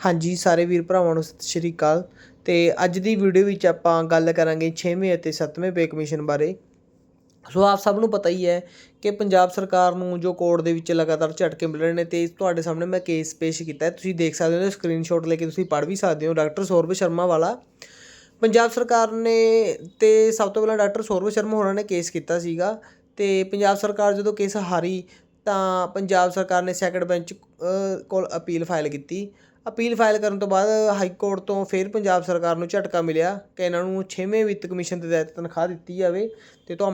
ਹਾਂਜੀ, ਸਾਰੇ ਵੀਰ ਭਰਾਵਾਂ ਨੂੰ ਸਤਿ ਸ਼੍ਰੀ ਅਕਾਲ। ਤੇ ਅੱਜ ਦੀ ਵੀਡੀਓ ਵਿੱਚ ਆਪਾਂ ਗੱਲ ਕਰਾਂਗੇ 6ਵੇਂ ਅਤੇ 7ਵੇਂ ਪੇ ਕਮਿਸ਼ਨ ਬਾਰੇ। ਸੋ ਆਪ ਸਭ ਨੂੰ ਪਤਾ ਹੀ ਹੈ ਕਿ ਪੰਜਾਬ ਸਰਕਾਰ ਨੂੰ ਜੋ ਕੋਰਟ ਦੇ ਵਿੱਚ ਲਗਾਤਾਰ ਝਟਕੇ ਮਿਲ ਰਹੇ ਨੇ ਤੇ ਤੁਹਾਡੇ ਸਾਹਮਣੇ ਮੈਂ ਕੇਸ ਪੇਸ਼ ਕੀਤਾ ਹੈ। ਤੁਸੀਂ ਦੇਖ ਸਕਦੇ ਹੋ ਸਕਰੀਨਸ਼ਾਟ ਲੈ ਕੇ ਤੁਸੀਂ ਪੜ੍ਹ ਵੀ ਸਕਦੇ ਹੋ। ਡਾਕਟਰ ਸੌਰਭ ਸ਼ਰਮਾ ਵਾਲਾ। ਪੰਜਾਬ ਸਰਕਾਰ ਨੇ ਤੇ ਸਭ ਤੋਂ ਪਹਿਲਾਂ ਡਾਕਟਰ ਸੌਰਭ ਸ਼ਰਮਾ ਹੋਰਾਂ ਨੇ ਕੇਸ ਕੀਤਾ ਸੀਗਾ ਤੇ ਪੰਜਾਬ ਸਰਕਾਰ ਜਦੋਂ ਕੇਸ ਹਾਰੀ ਤਾਂ ਪੰਜਾਬ ਸਰਕਾਰ ਨੇ ਸੈਕੰਡ ਬੈਂਚ ਕੋਲ ਅਪੀਲ ਫਾਈਲ ਕੀਤੀ। ਅਪੀਲ ਫਾਈਲ ਕਰਨ ਤੋਂ ਬਾਅਦ ਹਾਈ ਕੋਰਟ ਤੋਂ ਫਿਰ ਪੰਜਾਬ ਸਰਕਾਰ ਨੂੰ ਝਟਕਾ ਮਿਲਿਆ ਕਿ ਇਹਨਾਂ ਨੂੰ 6ਵੇਂ ਵਿੱਤ ਕਮਿਸ਼ਨ ਦੇ ਤਹਿਤ ਤਨਖਾਹ ਦਿੱਤੀ ਜਾਵੇ ਤੇ ਤੋਂ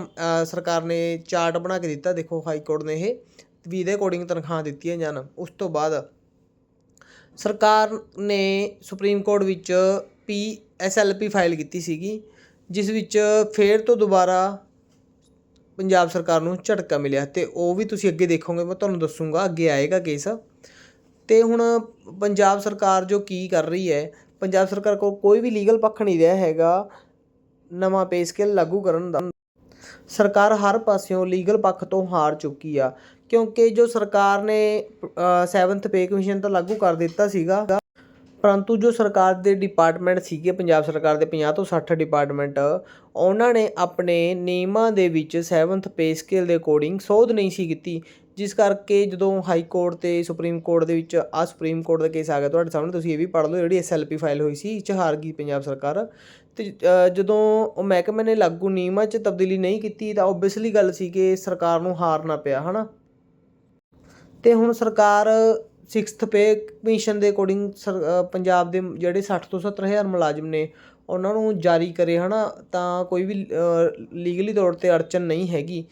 ਸਰਕਾਰ ਨੇ ਚਾਰਟ ਬਣਾ ਕੇ ਦਿੱਤਾ, ਦੇਖੋ ਹਾਈ ਕੋਰਟ ਨੇ ਇਹ, ਵੀ ਇਹਦੇ ਅਕੋਰਡਿੰਗ ਤਨਖਾਹ ਦਿੱਤੀਆਂ ਜਾਣ। ਉਸ ਤੋਂ ਬਾਅਦ ਸਰਕਾਰ ਨੇ ਸੁਪਰੀਮ ਕੋਰਟ ਵਿੱਚ ਪੀ ਐਸਐਲਪੀ ਫਾਈਲ ਕੀਤੀ ਸੀਗੀ, ਜਿਸ ਵਿੱਚ ਫੇਰ ਤੋਂ ਦੁਬਾਰਾ ਪੰਜਾਬ ਸਰਕਾਰ ਨੂੰ ਝਟਕਾ ਮਿਲਿਆ ਤੇ ਉਹ ਵੀ ਤੁਸੀਂ ਅੱਗੇ ਦੇਖੋਗੇ, ਮੈਂ ਤੁਹਾਨੂੰ ਦੱਸੂਗਾ, ਅੱਗੇ ਆਏਗਾ ਕੇਸ ਤੇ ਹੁਣ ਪੰਜਾਬ ਸਰਕਾਰ ਜੋ ਕੀ ਕਰ ਰਹੀ ਹੈ, ਪੰਜਾਬ ਸਰਕਾਰ ਕੋਲ ਕੋਈ ਵੀ ਲੀਗਲ ਪੱਖ ਨਹੀਂ ਰਿਹਾ ਹੈਗਾ, ਨਵਾਂ ਪੇ ਸਕੇਲ ਲਾਗੂ ਕਰਨ ਦਾ। ਸਰਕਾਰ ਹਰ ਪਾਸਿਓਂ ਲੀਗਲ ਪੱਖ ਤੋਂ ਹਾਰ ਚੁੱਕੀ ਆ, ਕਿਉਂਕਿ ਜੋ ਸਰਕਾਰ ਨੇ 7th ਪੇ ਕਮਿਸ਼ਨ ਤਾਂ ਲਾਗੂ ਕਰ ਦਿੱਤਾ ਸੀਗਾ, ਪਰੰਤੂ ਜੋ ਸਰਕਾਰ ਦੇ ਡਿਪਾਰਟਮੈਂਟ ਸੀਗੇ, ਪੰਜਾਬ ਸਰਕਾਰ ਦੇ 50 ਤੋਂ 60 ਡਿਪਾਰਟਮੈਂਟ ਉਹਨਾਂ ਨੇ ਆਪਣੇ ਨਿਯਮਾਂ ਦੇ ਵਿੱਚ 7th ਪੇ ਸਕੇਲ ਦੇ ਅਕੋਰਡਿੰਗ ਸੋਧ ਨਹੀਂ ਸੀ ਕੀਤੀ। ਜਿਸ ਕਰਕੇ ਜਦੋਂ ਹਾਈ ਕੋਰਟ ਤੇ ਸੁਪਰੀਮ ਕੋਰਟ ਦੇ ਵਿੱਚ ਆ ਸੁਪਰੀਮ ਕੋਰਟ ਦਾ ਕੇਸ ਆ ਗਿਆ ਤੁਹਾਡੇ ਸਾਹਮਣੇ, ਤੁਸੀਂ ਇਹ ਵੀ ਪੜ੍ਹ ਲਓ, ਜਿਹੜੀ ਐਸਐਲਪੀ ਫਾਈਲ ਹੋਈ ਸੀ ਇਹ 'ਚ ਹਾਰ ਗਈ ਪੰਜਾਬ ਸਰਕਾਰ। ਤੇ ਜਦੋਂ ਉਹ ਮਹਿਕਮੇ ਨੇ ਲਾਗੂ ਨਿਯਮਾਂ 'ਚ ਤਬਦੀਲੀ ਨਹੀਂ ਕੀਤੀ, ਤਾਂ ਓਬਵੀਅਸਲੀ ਗੱਲ ਸੀ ਕਿ ਸਰਕਾਰ ਨੂੰ ਹਾਰਨਾ ਪਿਆ, ਹਨਾ? ਤੇ ਹੁਣ ਸਰਕਾਰ 6th ਪੇ ਕਮਿਸ਼ਨ ਦੇ ਅਕੋਰਡਿੰਗ ਪੰਜਾਬ ਦੇ ਜਿਹੜੇ 60 ਤੋਂ 70 ਹਜ਼ਾਰ ਮੁਲਾਜ਼ਮ ਨੇ, ਉਹਨਾਂ ਨੂੰ ਜਾਰੀ ਕਰੇ, ਹਨਾ? ਤਾਂ ਕੋਈ ਵੀ ਲੀਗਲੀ ਤੌਰ ਤੇ ਅੜਚਨ ਨਹੀਂ ਹੈਗੀ।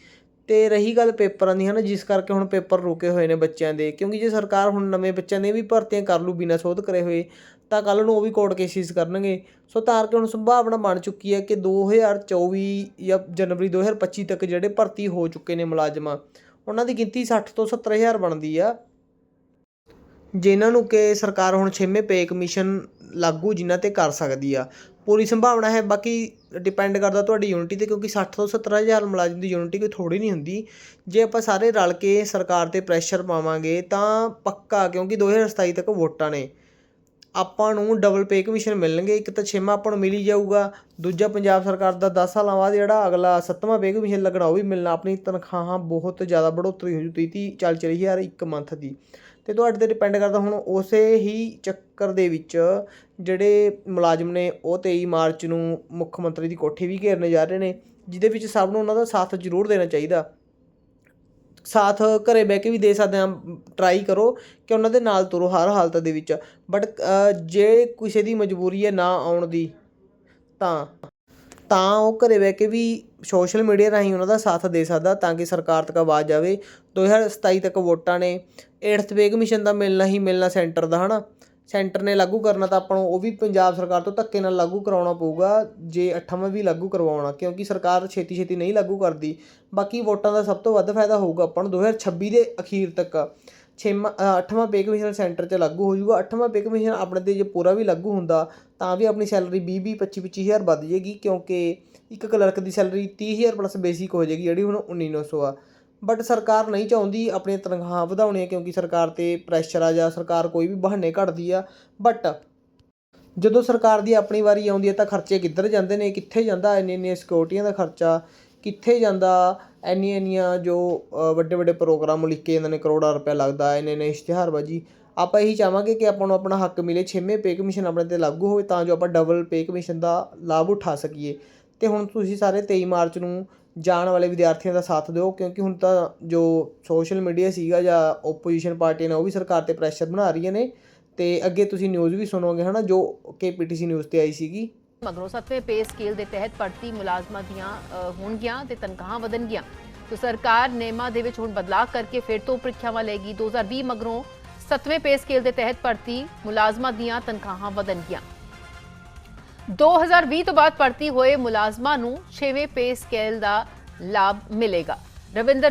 ਤੇ ਰਹੀ ਗੱਲ ਪੇਪਰਾਂ ਦੀ, ਹਨਾ, ਜਿਸ ਕਰਕੇ ਹੁਣ ਪੇਪਰ ਰੁਕੇ ਹੋਏ ਨੇ ਬੱਚਿਆਂ ਦੇ, ਕਿਉਂਕਿ ਜੇ ਸਰਕਾਰ ਹੁਣ ਨਵੇਂ ਬੱਚਿਆਂ ਦੀਆਂ ਵੀ ਭਰਤੀਆਂ ਕਰ ਲੂ ਬਿਨਾਂ ਸੋਧ ਕਰੇ ਹੋਏ, ਤਾਂ ਕੱਲ ਨੂੰ ਉਹ ਵੀ ਕੋਰਟ ਕੇਸਿਸ ਕਰਨਗੇ। ਸੋ ਤਾਂ ਕਿ ਹੁਣ ਸੰਭਾਵਨਾ ਬਣ ਚੁੱਕੀ ਹੈ ਕਿ 2024 ਜਾਂ ਜਨਵਰੀ 2025 ਤੱਕ ਜਿਹੜੇ ਭਰਤੀ ਹੋ ਚੁੱਕੇ ਨੇ ਮੁਲਾਜ਼ਮਾਂ, ਉਹਨਾਂ ਦੀ ਗਿਣਤੀ 60 ਤੋਂ 70 ਹਜ਼ਾਰ ਬਣਦੀ ਆ। ਜਿਨ੍ਹਾਂ ਨੂੰ ਕਿ ਸਰਕਾਰ ਹੁਣ 6ਵੇਂ ਪੇ ਕਮਿਸ਼ਨ ਲਾਗੂ ਜਿਨ੍ਹਾਂ ਤੇ ਕਰ ਸਕਦੀ ਆ। ਪੂਰੀ ਸੰਭਾਵਨਾ ਹੈ, ਬਾਕੀ ਡਿਪੈਂਡ ਕਰਦਾ ਤੁਹਾਡੀ ਯੂਨਿਟੀ ਤੇ, ਕਿਉਂਕਿ 60 ਤੋਂ 70 ਹਜ਼ਾਰ ਮੁਲਾਜ਼ਮ ਦੀ ਯੂਨਿਟੀ ਕੋਈ ਥੋੜੀ ਨਹੀਂ ਹੁੰਦੀ। ਜੇ ਆਪਾਂ ਸਾਰੇ ਰਲ ਕੇ ਸਰਕਾਰ ਤੇ ਪ੍ਰੈਸ਼ਰ ਪਾਵਾਂਗੇ, ਤਾਂ ਪੱਕਾ, ਕਿਉਂਕਿ 2027 ਤੱਕ ਵੋਟਾਂ ਨੇ। ਆਪਾਂ ਨੂੰ ਡਬਲ ਪੇ ਕਮਿਸ਼ਨ ਮਿਲਣਗੇ, ਇੱਕ ਤਾਂ ਛੇਵਾਂ ਆਪਾਂ ਨੂੰ ਮਿਲ ਹੀ ਜਾਊਗਾ, ਦੂਜਾ ਪੰਜਾਬ ਸਰਕਾਰ ਦਾ 10 ਸਾਲਾਂ ਬਾਅਦ ਜਿਹੜਾ ਅਗਲਾ ਸੱਤਵਾਂ ਪੇ ਕਮਿਸ਼ਨ ਲੱਗਣਾ, ਉਹ ਵੀ ਮਿਲਣਾ। ਆਪਣੀ ਤਨਖਾਹਾਂ ਬਹੁਤ ਜ਼ਿਆਦਾ ਬੜੋਤਰੀ ਹੋ ਜੂ 30 40 40 ਹਜ਼ਾਰ ਇੱਕ ਮੰਥ ਦੀ। ਅਤੇ ਤੁਹਾਡੇ ਤੇ ਡਿਪੈਂਡ ਕਰਦਾ ਹੁਣ ਉਸੇ ਹੀ ਚੱਕਰ ਦੇ ਵਿੱਚ ਜਿਹੜੇ ਮੁਲਾਜ਼ਮ ਨੇ ਉਹ ਤੇਈ ਮਾਰਚ ਨੂੰ ਮੁੱਖ ਮੰਤਰੀ ਦੀ ਕੋਠੀ ਵੀ ਘੇਰਨੇ ਜਾ ਰਹੇ ਨੇ, ਜਿਹਦੇ ਵਿੱਚ ਸਭ ਨੂੰ ਉਹਨਾਂ ਦਾ ਸਾਥ ਜ਼ਰੂਰ ਦੇਣਾ ਚਾਹੀਦਾ। ਸਾਥ ਘਰੇ ਬਹਿ ਕੇ ਵੀ ਦੇ ਸਕਦੇ ਆ ਟਰਾਈ ਕਰੋ ਕਿ ਉਹਨਾਂ ਦੇ ਨਾਲ ਤੁਰੋ ਹਰ ਹਾਲਤ ਦੇ ਵਿੱਚ। ਬਟ ਜੇ ਕਿਸੇ ਦੀ ਮਜਬੂਰੀ ਹੈ ਨਾ ਆਉਣ ਦੀ, ਤਾਂ ਤਾਂ ਉਹ ਘਰੇ ਬਹਿ ਕੇ ਵੀ ਸੋਸ਼ਲ ਮੀਡੀਆ ਰਾਹੀਂ ਉਹਨਾਂ ਦਾ ਸਾਥ ਦੇ ਸਕਦਾ ਤਾਂ ਕਿ ਸਰਕਾਰ ਤੱਕ ਆਵਾਜ਼ ਜਾਵੇ 2027 ਤੱਕ ਵੋਟਾਂ ਨੇ। 8th ਪੇ ਕਮਿਸ਼ਨ ਦਾ ਮਿਲਣਾ ਹੀ ਮਿਲਣਾ ਸੈਂਟਰ ਦਾ, ਹਨਾ? ਸੈਂਟਰ ਨੇ ਲਾਗੂ ਕਰਨਾ ਤਾਂ ਆਪਾਂ ਨੂੰ ਉਹ ਵੀ ਪੰਜਾਬ ਸਰਕਾਰ ਤੋਂ ਧੱਕੇ ਨਾਲ ਲਾਗੂ ਕਰਾਉਣਾ ਪਊਗਾ, ਜੇ 8ਵਾਂ ਵੀ ਲਾਗੂ ਕਰਵਾਉਣਾ, ਕਿਉਂਕਿ ਸਰਕਾਰ ਛੇਤੀ ਛੇਤੀ ਨਹੀਂ ਲਾਗੂ ਕਰਦੀ। ਬਾਕੀ ਵੋਟਾਂ ਦਾ ਸਭ ਤੋਂ ਵੱਧ ਫਾਇਦਾ ਹੋਊਗਾ ਆਪਾਂ ਨੂੰ 2026 ਦੇ ਅਖੀਰ ਤੱਕ। ਛੇਵਾਂ ਅੱਠਵਾਂ ਪੇ ਕਮਿਸ਼ਨ ਸੈਂਟਰ 'ਚ ਲਾਗੂ ਹੋ ਜਾਊਗਾ। ਅੱਠਵਾਂ ਪੇ ਕਮਿਸ਼ਨ ਆਪਣੇ ਤੇ ਜੇ ਪੂਰਾ ਵੀ ਲਾਗੂ ਹੁੰਦਾ, ਤਾਂ ਵੀ ਆਪਣੀ ਸੈਲਰੀ 20 20 25 25 ਹਜ਼ਾਰ ਵੱਧ ਜਾਏਗੀ, ਕਿਉਂਕਿ ਇੱਕ ਕਲਰਕ ਦੀ ਸੈਲਰੀ 30 ਹਜ਼ਾਰ ਪਲੱਸ ਬੇਸਿਕ ਹੋ ਜਾਏਗੀ, ਜਿਹੜੀ ਹੁਣ 1900 ਆ। ਬਟ ਸਰਕਾਰ ਨਹੀਂ ਚਾਹੁੰਦੀ ਆਪਣੀਆਂ ਤਨਖਾਹਾਂ ਵਧਾਉਣੀਆਂ, ਕਿਉਂਕਿ ਸਰਕਾਰ ਤੇ ਪ੍ਰੈਸ਼ਰ ਆ ਜਾਂ ਸਰਕਾਰ ਕੋਈ ਵੀ ਬਹਾਨੇ ਘੜਦੀ ਆ। ਬਟ ਜਦੋਂ ਸਰਕਾਰ ਦੀ ਆਪਣੀ ਵਾਰੀ ਆਉਂਦੀ ਹੈ ਤਾਂ ਖਰਚੇ ਕਿੱਧਰ ਜਾਂਦੇ ਨੇ, ਕਿੱਥੇ ਜਾਂਦਾ ਇੰਨੇ ਇੰਨੇ ਸਿਕਿਉਰਟੀਆਂ ਦਾ ਖਰਚਾ। ਕਿੱਥੇ ਜਾਂਦਾ, ਇੰਨੀਆਂ ਇੰਨੀਆਂ ਜੋ ਵੱਡੇ ਵੱਡੇ ਪ੍ਰੋਗਰਾਮ ਲਿਖ ਜਾਂਦੇ ਨੇ ਕਰੋੜਾਂ ਰੁਪਏ ਲੱਗਦਾ, ਇੰਨੇ ਇੰਨੇ ਇਸ਼ਤਿਹਾਰਬਾਜੀ। ਆਪਾਂ ਇਹੀ ਚਾਹਾਂਗੇ ਕਿ ਆਪਾਂ ਨੂੰ ਆਪਣਾ ਹੱਕ ਮਿਲੇ, ਛੇਵੇਂ ਪੇ ਕਮਿਸ਼ਨ ਆਪਣੇ ਤੇ ਲਾਗੂ ਹੋਵੇ, ਤਾਂ ਜੋ ਆਪਾਂ ਡਬਲ ਪੇ ਕਮਿਸ਼ਨ ਦਾ ਲਾਭ ਉਠਾ ਸਕੀਏ। ਤੇ ਹੁਣ ਤੁਸੀਂ ਸਾਰੇ 23 ਮਾਰਚ ਨੂੰ ਜਾਣ ਵਾਲੇ ਵਿਦਿਆਰਥੀਆਂ ਦਾ ਸਾਥ ਦਿਓ, ਕਿਉਂਕਿ ਹੁਣ ਤਾਂ ਜੋ ਸੋਸ਼ਲ ਮੀਡੀਆ ਸੀਗਾ ਜਾਂ ਓਪੋਜੀਸ਼ਨ ਪਾਰਟੀਆਂ ਨੇ, ਉਹ ਵੀ ਸਰਕਾਰ ਤੇ ਪ੍ਰੈਸ਼ਰ ਬਣਾ ਰਹੀਆਂ ਨੇ। ਤੇ ਅੱਗੇ ਤੁਸੀਂ ਨਿਊਜ਼ ਵੀ ਸੁਣੋਗੇ, ਹਨਾ, ਜੋ ਕਿ ਪੀਟੀਸੀ ਨਿਊਜ਼ ਤੇ ਆਈ ਸੀਗੀ। ਮਗਰੋਂ ਸੱਤਵੇਂ ਪੇ ਸਕੇਲ ਦੇ ਤਹਿਤ ਭਰਤੀ ਮੁਲਾਜ਼ਮਾਂ ਦੀਆਂ ਹੋਣਗੀਆਂ ਤੇ ਤਨਖਾਹਾਂ ਵਧਣਗੀਆਂ। ਤੇ ਸਰਕਾਰ ਨਿਯਮਾਂ ਦੇ ਵਿੱਚ ਹੁਣ ਬਦਲਾਅ ਕਰਕੇ ਫਿਰ ਤੋਂ ਪ੍ਰੀਖਿਆਵਾਂ ਲਏਗੀ। 2020 ਮਗਰੋਂ ਸੱਤਵੇਂ ਪੇ ਸਕੇਲ ਦੇ ਤਹਿਤ ਭਰਤੀ ਮੁਲਾਜ਼ਮਾਂ ਦੀਆਂ ਤਨਖਾਹਾਂ ਵਧਣਗੀਆਂ। 2020 ਤੋਂ ਬਾਅਦ ਭਰਤੀ ਹੋਏ ਮੁਲਾਜ਼ਮਾਂ ਨੂੰ 6ਵੇਂ ਪੇ ਸਕੇਲ ਦਾ ਲਾਭ ਮਿਲੇਗਾ। ਰਵਿੰਦਰ